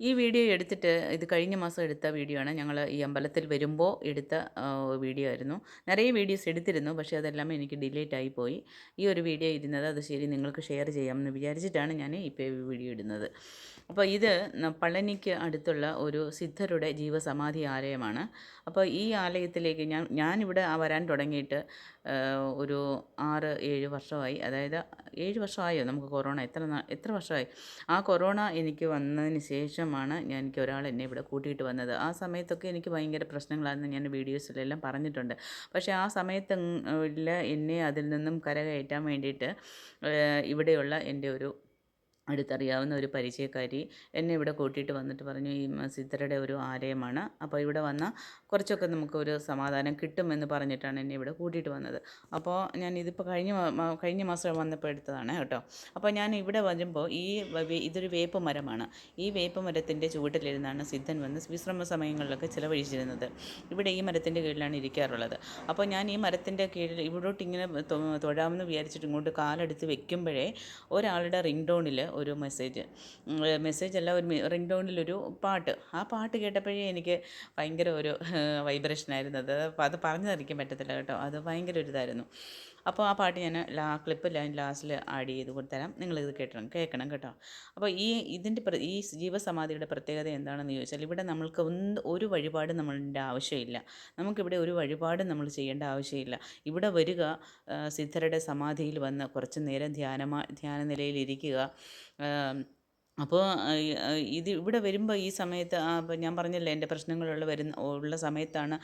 ഈ വീഡിയോ എടുത്തിട്ട് ഇത് കഴിഞ്ഞ മാസം എടുത്ത വീഡിയോ ആണ്. ഞങ്ങൾ ഈ അമ്പലത്തിൽ വരുമ്പോൾ എടുത്ത വീഡിയോ ആയിരുന്നു. നിറയെ വീഡിയോസ് എടുത്തിരുന്നു പക്ഷേ അതെല്ലാം എനിക്ക് ഡിലീറ്റ് ആയി പോയി. ഈ ഒരു വീഡിയോ ഇരുന്നത് അത് ശരി നിങ്ങൾക്ക് ഷെയർ ചെയ്യാമെന്ന് വിചാരിച്ചിട്ടാണ് ഞാൻ ഇപ്പോൾ വീഡിയോ ഇടുന്നത്. അപ്പോൾ ഇത് പളനിക്ക് അടുത്തുള്ള ഒരു സിദ്ധരുടെ ജീവസമാധി ആലയമാണ്. അപ്പോൾ ഈ ആലയത്തിലേക്ക് ഞാൻ ഞാനിവിടെ വരാൻ തുടങ്ങിയിട്ട് ഒരു ആറ് ഏഴ് വർഷമായി. അതായത് ഏഴ് വർഷമായോ? നമുക്ക് കൊറോണ എത്ര എത്ര വർഷമായി? ആ കൊറോണ എനിക്ക് വന്നതിന് ശേഷമാണ് ഞാൻ എനിക്ക് ഒരാൾ എന്നെ ഇവിടെ കൂട്ടിയിട്ട് വന്നത്. ആ സമയത്തൊക്കെ എനിക്ക് ഭയങ്കര പ്രശ്നങ്ങളായിരുന്നു. ഞാൻ വീഡിയോസിലെല്ലാം പറഞ്ഞിട്ടുണ്ട്. പക്ഷേ ആ സമയത്ത് എന്നെ അതിൽ നിന്നും കരകയറ്റാൻ വേണ്ടിയിട്ട് ഇവിടെയുള്ള എന്റെ ഒരു അടുത്തറിയാവുന്ന ഒരു പരിചയക്കാരി എന്നെ ഇവിടെ കൂട്ടിയിട്ട് വന്നിട്ട് പറഞ്ഞു ഈ സിദ്ധരുടെ ഒരു ആലയമാണ്. അപ്പോൾ ഇവിടെ വന്നാൽ കുറച്ചൊക്കെ നമുക്ക് ഒരു സമാധാനം കിട്ടുമെന്ന് പറഞ്ഞിട്ടാണ് എന്നെ ഇവിടെ കൂട്ടിയിട്ട് വന്നത്. അപ്പോൾ ഞാൻ ഇതിപ്പോൾ കഴിഞ്ഞ കഴിഞ്ഞ മാസം വന്നപ്പോൾ എടുത്തതാണ് കേട്ടോ. അപ്പോൾ ഞാൻ ഇവിടെ വരുമ്പോൾ ഈ ഇതൊരു വേപ്പ് മരമാണ്. ഈ വേപ്പ് മരത്തിന്റെ ചുവട്ടിലിരുന്നാണ് സിദ്ധൻ വന്ന് വിശ്രമ സമയങ്ങളിലൊക്കെ ചിലവഴിച്ചിരുന്നത്. ഇവിടെ ഈ മരത്തിന്റെ കീഴിലാണ് ഇരിക്കാറുള്ളത്. അപ്പോൾ ഞാൻ ഈ മരത്തിന്റെ കീഴിൽ ഇവിടോട്ട് ഇങ്ങനെ തൊഴാമെന്ന് വിചാരിച്ചിട്ട് ഇങ്ങോട്ട് കാലെടുത്ത് വെക്കുമ്പോഴേ ഒരാളുടെ റിംഗ് ടോണിൽ ഒരു മെസ്സേജ് മെസ്സേജ് അല്ല ഒരു റിംഗ് ടോണിലൊരു പാട്ട്. ആ പാട്ട് കേട്ടപ്പോഴേ എനിക്ക് ഭയങ്കര ഒരു വൈബ്രേഷനായിരുന്നു അത് അത് പറഞ്ഞറിയിക്കാൻ പറ്റത്തില്ല കേട്ടോ. അത് ഭയങ്കര ഒരു ഇതായിരുന്നു. അപ്പോൾ ആ പാട്ട് ഞാൻ ലാ ക്ലിപ്പ് ലൈൻ ലാസ്റ്റിൽ ആഡ് ചെയ്ത് കൊടുത്തരാം. നിങ്ങളിത് കേട്ടണം കേൾക്കണം കേട്ടോ. അപ്പോൾ ഈ ഇതിന്റെ ഈ ജീവസമാധിയുടെ പ്രത്യേകത എന്താണെന്ന് ചോദിച്ചാൽ ഇവിടെ നമ്മൾക്ക് ഒന്ന് ഒരു വഴിപാട് നമ്മളുടെ ആവശ്യമില്ല. നമുക്കിവിടെ ഒരു വഴിപാട് നമ്മൾ ചെയ്യേണ്ട ആവശ്യമില്ല. ഇവിടെ വരിക സിദ്ധരുടെ സമാധിയിൽ വന്ന് കുറച്ച് നേരം ധ്യാനമാ ധ്യാന നിലയിൽ ഇരിക്കുക അപ്പോൾ ഇത് ഇവിടെ വരുമ്പോൾ ഈ സമയത്ത് ഞാൻ പറഞ്ഞല്ലോ എന്റെ പ്രശ്നങ്ങളുള്ള വരുന്ന ഉള്ള സമയത്താണ്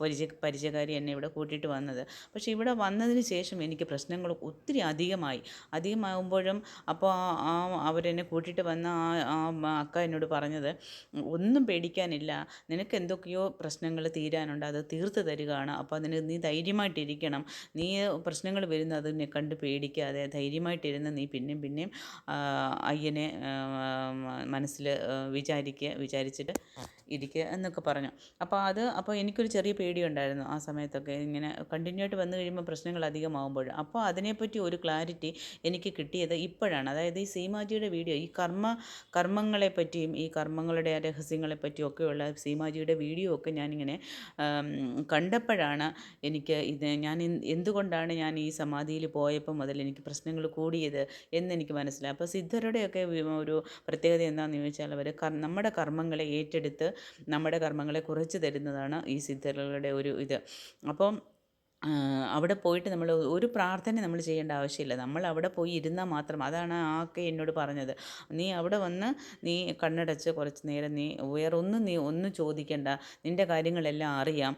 പരിചയ പരിചയക്കാരി എന്നെ ഇവിടെ കൂട്ടിയിട്ട് വന്നത്. പക്ഷേ ഇവിടെ വന്നതിന് ശേഷം എനിക്ക് പ്രശ്നങ്ങൾ ഒത്തിരി അധികമായി. അധികമാകുമ്പോഴും അപ്പോൾ ആ അവരെന്നെ കൂട്ടിയിട്ട് വന്ന ആ ആ അക്ക എന്നോട് പറഞ്ഞത് ഒന്നും പേടിക്കാനില്ല. നിനക്ക് എന്തൊക്കെയോ പ്രശ്നങ്ങൾ തീരാനുണ്ട്. അത് തീർത്ത് തരികയാണ്. അപ്പോൾ അതിന് നീ ധൈര്യമായിട്ടിരിക്കണം. നീ പ്രശ്നങ്ങൾ വരുന്നത് അതിനെ കണ്ട് പേടിക്കാതെ ധൈര്യമായിട്ടിരുന്ന് നീ പിന്നെയും പിന്നെയും അയ്യനെ മനസ്സിൽ വിചാരിക്കുക വിചാരിച്ചിട്ട് ഇരിക്കുക എന്നൊക്കെ പറഞ്ഞു. അപ്പോൾ അത് അപ്പോൾ എനിക്കൊരു ചെറിയ പേടിയുണ്ടായിരുന്നു ആ സമയത്തൊക്കെ. ഇങ്ങനെ കണ്ടിന്യൂ ആയിട്ട് വന്നു കഴിയുമ്പോൾ പ്രശ്നങ്ങൾ അധികമാകുമ്പോൾ അപ്പോൾ അതിനെപ്പറ്റി ഒരു ക്ലാരിറ്റി എനിക്ക് കിട്ടിയത് ഇപ്പോഴാണ്. അതായത് ഈ സീമാജിയുടെ വീഡിയോ ഈ കർമ്മ കർമ്മങ്ങളെ പറ്റിയും ഈ കർമ്മങ്ങളുടെ രഹസ്യങ്ങളെ പറ്റിയും ഒക്കെയുള്ള സീമാജിയുടെ വീഡിയോ ഒക്കെ ഞാനിങ്ങനെ കണ്ടപ്പോഴാണ് എനിക്ക് ഇത് ഞാൻ എന്ത് എന്തുകൊണ്ടാണ് ഞാൻ ഈ സമാധിയിൽ പോയപ്പോൾ മുതൽ എനിക്ക് പ്രശ്നങ്ങൾ കൂടിയത് എന്നെനിക്ക് മനസ്സിലായി. അപ്പോൾ സിദ്ധരുടെയൊക്കെ ഒരു പ്രത്യേകത എന്താണെന്ന് ചോദിച്ചാൽ അവർ നമ്മുടെ കർമ്മങ്ങളെ ഏറ്റെടുത്ത് നമ്മുടെ കർമ്മങ്ങളെ കുറച്ച് തരുന്നതാണ് ഈ സിദ്ധരുടെ ഒരു ഇത്. അപ്പം അവിടെ പോയിട്ട് നമ്മൾ ഒരു പ്രാർത്ഥന നമ്മൾ ചെയ്യേണ്ട ആവശ്യമില്ല. നമ്മൾ അവിടെ പോയി ഇരുന്നാൽ മാത്രം. അതാണ് ആക്കെ എന്നോട് പറഞ്ഞത്. നീ അവിടെ വന്ന് നീ കണ്ണടച്ച് കുറച്ച് നേരം നീ വേറൊന്നും നീ ഒന്നും ചോദിക്കേണ്ട. നിന്റെ കാര്യങ്ങളെല്ലാം അറിയാം.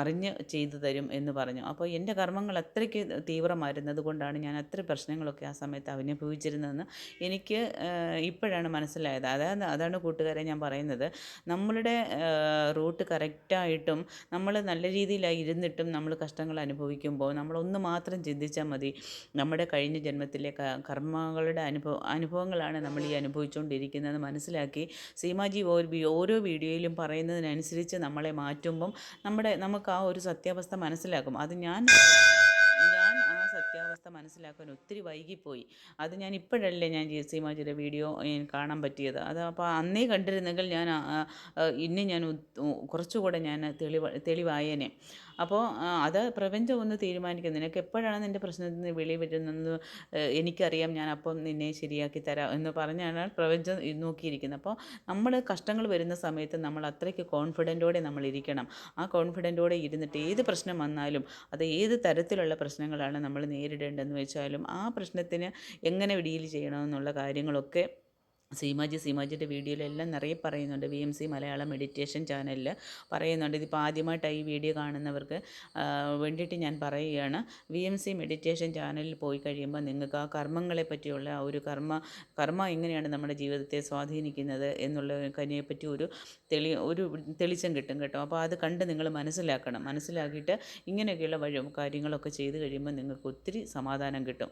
അറിഞ്ഞ് ചെയ്തു തരും എന്ന് പറഞ്ഞു. അപ്പോൾ എന്റെ കർമ്മങ്ങൾ അത്രയ്ക്ക് തീവ്രമായിരുന്നത് കൊണ്ടാണ് ഞാൻ അത്ര പ്രശ്നങ്ങളൊക്കെ ആ സമയത്ത് അനുഭവിച്ചിരുന്നതെന്ന് എനിക്ക് ഇപ്പോഴാണ് മനസ്സിലായത്. അതാണ് അതാണ് കൂട്ടുകാരെ ഞാൻ പറയുന്നത്. നമ്മളുടെ റൂട്ട് കറക്റ്റായിട്ടും നമ്മൾ നല്ല രീതിയിലായി ഇരുന്നിട്ടും നമ്മൾ കഷ്ടങ്ങൾ അനുഭവിക്കുമ്പോൾ നമ്മളൊന്ന് മാത്രം ചിന്തിച്ചാൽ മതി. നമ്മുടെ കഴിഞ്ഞ ജന്മത്തിലെ കർമ്മങ്ങളുടെ അനുഭവ അനുഭവങ്ങളാണ് നമ്മൾ ഈ അനുഭവിച്ചുകൊണ്ടിരിക്കുന്നത്. മനസ്സിലാക്കി? സീമാജി ഓരോ വീഡിയോയിലും പറയുന്നതിനനുസരിച്ച് നമ്മളെ മാറ്റുമ്പം നമ്മുടെ നമുക്ക് ആ ഒരു സത്യാവസ്ഥ മനസ്സിലാക്കും. അത് ഞാൻ സത്യാവസ്ഥ മനസ്സിലാക്കാൻ ഒത്തിരി വൈകിപ്പോയി. അത് ഞാൻ ഇപ്പോഴല്ലേ ഞാൻ ജി സീമാജിയുടെ വീഡിയോ കാണാൻ പറ്റിയത്. അത് അപ്പോൾ അന്നേ കണ്ടിരുന്നെങ്കിൽ ഞാൻ ആ- ആ- ആ ഇനി ഞാൻ കുറച്ചുകൂടെ ഞാൻ തെളിവ് തെളിവായേനെ. അപ്പോൾ അത് പ്രപഞ്ചം ഒന്ന് തീരുമാനിക്കും. നിനക്ക് എപ്പോഴാണ് നിന്റെ പ്രശ്നത്തിൽ നിന്ന് വെളി വരുന്നതെന്ന് എനിക്കറിയാം ഞാൻ അപ്പം നിന്നെ ശരിയാക്കി തരാം എന്ന് പറഞ്ഞാണ് പ്രപഞ്ചം നോക്കിയിരിക്കുന്നത്. അപ്പോൾ നമ്മൾ കഷ്ടങ്ങൾ വരുന്ന സമയത്ത് നമ്മൾ അത്രയ്ക്ക് കോൺഫിഡന്റോടെ നമ്മൾ ഇരിക്കണം. ആ കോൺഫിഡന്റോടെ ഇരുന്നിട്ട് ഏത് പ്രശ്നം വന്നാലും അത് ഏത് തരത്തിലുള്ള പ്രശ്നങ്ങളാണ് നമ്മൾ നേരിടേണ്ടതെന്ന് വെച്ചാലും ആ പ്രശ്നത്തിന് എങ്ങനെ ഡീൽ ചെയ്യണമെന്നുള്ള കാര്യങ്ങളൊക്കെ സീമാജി സീമാജിയുടെ വീഡിയോയിലെല്ലാം നിറയെ പറയുന്നുണ്ട്. V M C Malayalam meditation ചാനലിൽ പറയുന്നുണ്ട്. ഇതിപ്പോൾ ആദ്യമായിട്ടാണ് ഈ വീഡിയോ കാണുന്നവർക്ക് വേണ്ടിയിട്ട് ഞാൻ പറയുകയാണ്. വി എം സി മെഡിറ്റേഷൻ ചാനലിൽ പോയി കഴിയുമ്പോൾ നിങ്ങൾക്ക് ആ കർമ്മങ്ങളെ പറ്റിയുള്ള ആ ഒരു കർമ്മ കർമ്മ എങ്ങനെയാണ് നമ്മുടെ ജീവിതത്തെ സ്വാധീനിക്കുന്നത് എന്നുള്ള കനിയെപ്പറ്റി ഒരു തെളി ഒരു തെളിച്ചം കിട്ടും കേട്ടോ. അപ്പോൾ അത് കണ്ട് നിങ്ങൾ മനസ്സിലാക്കണം. മനസ്സിലാക്കിയിട്ട് ഇങ്ങനെയൊക്കെയുള്ള വഴി കാര്യങ്ങളൊക്കെ ചെയ്ത് കഴിയുമ്പോൾ നിങ്ങൾക്ക് ഒത്തിരി സമാധാനം കിട്ടും.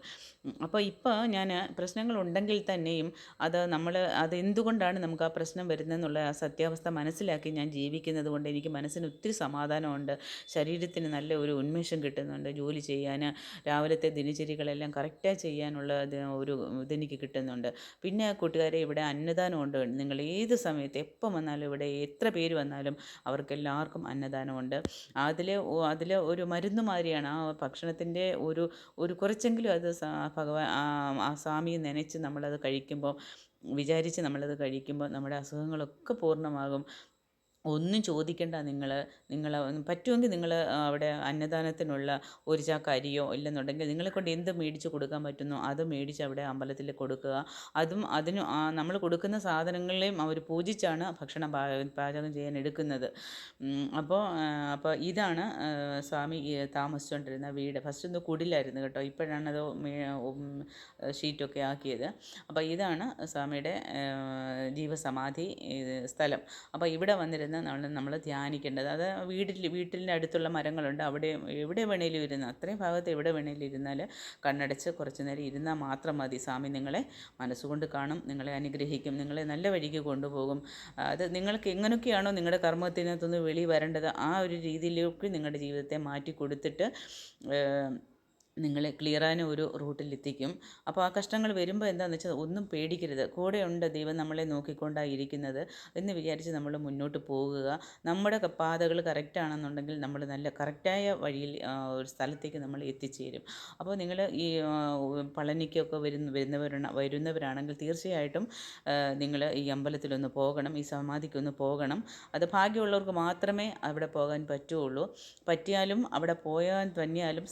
അപ്പോൾ ഇപ്പോൾ ഞാൻ പ്രശ്നങ്ങളുണ്ടെങ്കിൽ തന്നെയും അത് നമ്മൾ നമ്മൾ അത് എന്തുകൊണ്ടാണ് നമുക്ക് ആ പ്രശ്നം വരുന്നതെന്നുള്ള ആ സത്യാവസ്ഥ മനസ്സിലാക്കി ഞാൻ ജീവിക്കുന്നത് കൊണ്ട് എനിക്ക് മനസ്സിന് ഒത്തിരി സമാധാനമുണ്ട്. ശരീരത്തിന് നല്ല ഒരു ഉന്മേഷം കിട്ടുന്നുണ്ട്. ജോലി ചെയ്യാൻ രാവിലത്തെ ദിനചര്യകളെല്ലാം കറക്റ്റായി ചെയ്യാനുള്ള ഒരു ഇതെനിക്ക് കിട്ടുന്നുണ്ട്. പിന്നെ കൂട്ടുകാരെ ഇവിടെ അന്നദാനം ഉണ്ട്. നിങ്ങൾ ഏത് സമയത്ത് എപ്പം വന്നാലും ഇവിടെ എത്ര പേര് വന്നാലും അവർക്കെല്ലാവർക്കും അന്നദാനമുണ്ട്. അതിൽ അതിൽ ഒരു മരുന്ന് മാതിരിയാണ്. ആ ഭക്ഷണത്തിന്റെ ഒരു ഒരു കുറച്ചെങ്കിലും അത് ഭഗവാൻ ആ സ്വാമിയെ നനച്ച് നമ്മളത് കഴിക്കുമ്പോൾ വിചാരിച്ച് നമ്മളത് കഴിക്കുമ്പോൾ നമ്മുടെ അസുഖങ്ങളൊക്കെ പൂർണമാകും. ഒന്നും ചോദിക്കണ്ട നിങ്ങൾ നിങ്ങൾ പറ്റുമെങ്കിൽ നിങ്ങൾ അവിടെ അന്നദാനത്തിനുള്ള ഒരു ചാക്ക് അരിയോ ഇല്ലെന്നുണ്ടെങ്കിൽ നിങ്ങളെ കൊണ്ട് എന്ത് മേടിച്ച് കൊടുക്കാൻ പറ്റുന്നു അത് മേടിച്ച് അവിടെ അമ്പലത്തിൽ കൊടുക്കുക. അതും അതിന് നമ്മൾ കൊടുക്കുന്ന സാധനങ്ങളെയും അവർ പൂജിച്ചാണ് ഭക്ഷണം പാചകം ചെയ്യാൻ എടുക്കുന്നത്. അപ്പോൾ അപ്പോൾ ഇതാണ് സ്വാമി താമസിച്ചുകൊണ്ടിരുന്ന വീട്. ഫസ്റ്റ് ഒന്ന് കുടിലായിരുന്നു കേട്ടോ. ഇപ്പോഴാണ് അത് ഷീറ്റൊക്കെ ആക്കിയത്. അപ്പോൾ ഇതാണ് സ്വാമിയുടെ ജീവസമാധി സ്ഥലം. അപ്പോൾ ഇവിടെ വന്നിരുന്ന നമ്മൾ നമ്മൾ ധ്യാനിക്കേണ്ടത്. അത് വീട്ടിൽ വീട്ടിന്റെ അടുത്തുള്ള മരങ്ങളുണ്ട്. അവിടെ എവിടെ വേണേലും ഇരുന്ന് അത്രയും ഭാഗത്ത് എവിടെ വേണേലും ഇരുന്നാൽ കണ്ണടച്ച് കുറച്ച് നേരം ഇരുന്നാൽ മാത്രം മതി. സ്വാമി നിങ്ങളെ മനസ്സുകൊണ്ട് കാണും നിങ്ങളെ അനുഗ്രഹിക്കും നിങ്ങളെ നല്ല വഴിക്ക് കൊണ്ടുപോകും. അത് നിങ്ങൾക്ക് എങ്ങനെയൊക്കെയാണോ നിങ്ങളുടെ കർമ്മത്തിനകത്തുനിന്ന് വെളി വരേണ്ടത് ആ ഒരു രീതിയിലേക്ക് നിങ്ങളുടെ ജീവിതത്തെ മാറ്റി കൊടുത്തിട്ട് നിങ്ങളെ ക്ലിയറാന ഒരു റൂട്ടിലെത്തിക്കും അപ്പോൾ ആ കഷ്ടങ്ങൾ വരുമ്പോൾ എന്താണെന്ന് വെച്ചാൽ ഒന്നും പേടിക്കരുത്. കൂടെയുണ്ട് ദൈവം നമ്മളെ നോക്കിക്കൊണ്ടായിരിക്കുന്നത് എന്ന് വിചാരിച്ച് നമ്മൾ മുന്നോട്ട് പോകുക. നമ്മുടെ പാതകൾ കറക്റ്റാണെന്നുണ്ടെങ്കിൽ നമ്മൾ നല്ല കറക്റ്റായ വഴിയിൽ ഒരു സ്ഥലത്തേക്ക് നമ്മൾ എത്തിച്ചേരും. അപ്പോൾ നിങ്ങൾ ഈ പളനിക്കൊക്കെ വരുന്ന വരുന്നവരാണ് വരുന്നവരാണെങ്കിൽ തീർച്ചയായിട്ടും നിങ്ങൾ ഈ അമ്പലത്തിലൊന്ന് പോകണം ഈ സമാധിക്കൊന്ന് പോകണം. അത് ഭാഗ്യമുള്ളവർക്ക് മാത്രമേ അവിടെ പോകാൻ പറ്റുള്ളൂ. പറ്റിയാലും അവിടെ പോയാൽ തന്നെയാലും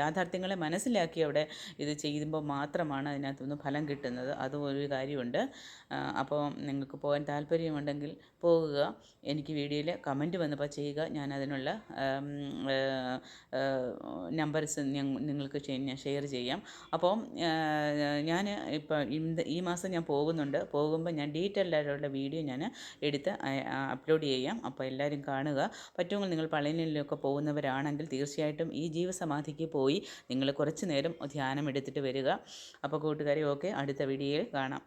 യാഥാർത്ഥ്യം കാര്യങ്ങളെ മനസ്സിലാക്കി അവിടെ ഇത് ചെയ്യുമ്പോൾ മാത്രമാണ് അതിനകത്തുനിന്ന് ഫലം കിട്ടുന്നത്. അതും ഒരു കാര്യമുണ്ട്. അപ്പോൾ നിങ്ങൾക്ക് പോകാൻ താല്പര്യമുണ്ടെങ്കിൽ പോകുക. എനിക്ക് വീഡിയോയിൽ കമന്റ് വന്നപ്പോൾ ചെയ്യുക. ഞാൻ അതിനുള്ള നമ്പർസ് നിങ്ങൾക്ക് ഞാൻ ഷെയർ ചെയ്യാം. അപ്പോൾ ഞാൻ ഇപ്പോൾ ഈ മാസം ഞാൻ പോകുന്നുണ്ട്. പോകുമ്പോൾ ഞാൻ ഡീറ്റെയിൽഡ് ആയിട്ടുള്ള വീഡിയോ ഞാൻ എടുത്ത് അപ്ലോഡ് ചെയ്യാം. അപ്പോൾ എല്ലാവരും കാണുക. പറ്റുമെങ്കിൽ നിങ്ങൾ പളനിയിലൊക്കെ പോകുന്നവരാണെങ്കിൽ തീർച്ചയായിട്ടും ഈ ജീവസമാധിക്ക് പോയി നിങ്ങൾ കുറച്ച് നേരം ധ്യാനം എടുത്തിട്ട് വരിക. അപ്പോൾ കൂട്ടുകാരെ ഓക്കെ അടുത്ത വീഡിയോയിൽ കാണാം.